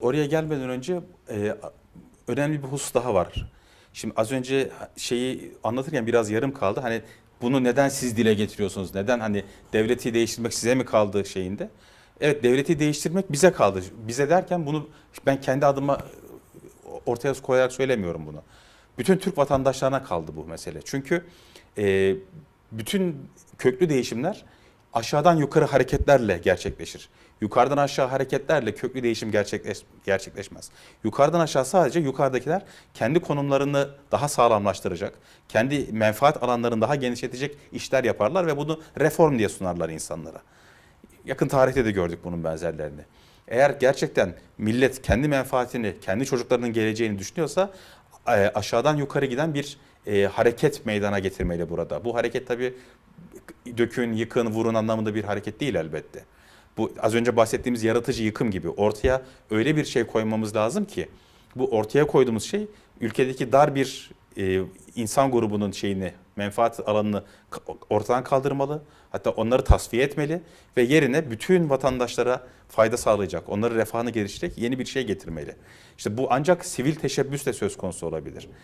Oraya gelmeden önce e, önemli bir husus daha var. Şimdi az önce şeyi anlatırken biraz yarım kaldı. Hani bunu neden siz dile getiriyorsunuz? Neden hani devleti değiştirmek size mi kaldı şeyinde? Evet devleti değiştirmek bize kaldı. Bize derken bunu ben kendi adıma ortaya koyarak söylemiyorum bunu. Bütün Türk vatandaşlarına kaldı bu mesele. Çünkü e, bütün köklü değişimler aşağıdan yukarı hareketlerle gerçekleşir. Yukarıdan aşağı hareketlerle köklü değişim gerçekleş, gerçekleşmez. Yukarıdan aşağı sadece yukarıdakiler kendi konumlarını daha sağlamlaştıracak, kendi menfaat alanlarını daha genişletecek işler yaparlar ve bunu reform diye sunarlar insanlara. Yakın tarihte de gördük bunun benzerlerini. Eğer gerçekten millet kendi menfaatini, kendi çocuklarının geleceğini düşünüyorsa e, aşağıdan yukarı giden bir e, hareket meydana getirmeli burada. Bu hareket tabii dökün, yıkın, vurun anlamında bir hareket değil elbette. Bu az önce bahsettiğimiz yaratıcı yıkım gibi ortaya öyle bir şey koymamız lazım ki bu ortaya koyduğumuz şey ülkedeki dar bir e, insan grubunun şeyini, menfaat alanını ortadan kaldırmalı. Hatta onları tasfiye etmeli ve yerine bütün vatandaşlara fayda sağlayacak, onları refahını geliştirecek yeni bir şey getirmeli. İşte bu ancak sivil teşebbüsle söz konusu olabilir.